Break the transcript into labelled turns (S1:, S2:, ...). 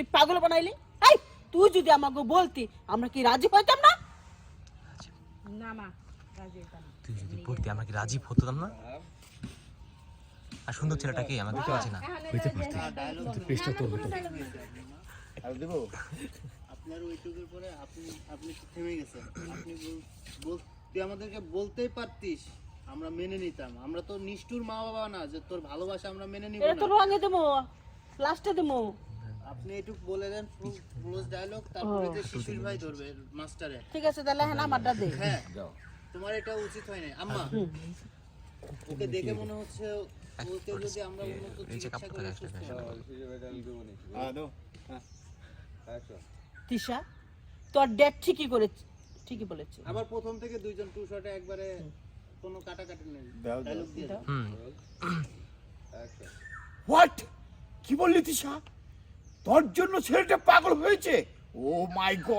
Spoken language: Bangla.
S1: তুই পাগল বানাইলি? এই তুই যদি আমাকে বলতি আমরা কি রাজি হইতাম না?
S2: না মা রাজি হইতাম না।
S3: তুই যদি বলতি আমরা কি রাজি হতাম না? আর সুন্দর ছেলেটাকে আমরা দেখতে পাচ্ছি না। হইতে পারতি পেস্টটা তোর ভিতর।
S4: আর দেবো
S5: আপনার ওইটুকুর পরে আপনি আপনি তো থেমে গেছেন। আপনি বল- বল- তুই আমাদেরকে বলতেই পারতিস আমরা মেনে নিতাম। আমরা তো নিষ্ঠুর মা বাবা না যে তোর ভালোবাসা আমরা মেনে নিব
S1: এটা তো
S5: না
S1: রঙে দেবো লাস্টে দেবো।
S5: আপনি এটুকু বলে দেন ক্লোজ ডায়লগ তারপরে যে শিশুর ভাই ধরবে মাস্টারে।
S1: ঠিক আছে তাহলে হ্যাঁ আমারটা দে।
S5: হ্যাঁ তোমার এটা উচিত হয় না আম্মা ওকে দেখে মনে হচ্ছে ওকে যদি আমরা উন্নত চিকিৎসা করে
S3: একটা।
S4: হ্যাঁ। দাও
S1: তিশা তোর ডেট ঠিকই করেছে ঠিকই বলেছে।
S5: আবার প্রথম থেকে দুইজন টু শটে একবারে কোনো কাটাকাটি নেই।
S4: দাও, দাও।
S5: ডায়লগ দিয়ে দাও।
S3: হুম।
S6: হোয়াট কি বললি তিশা? তোর জন্য ছেলেটা পাগল হয়েছে। ও মাই গড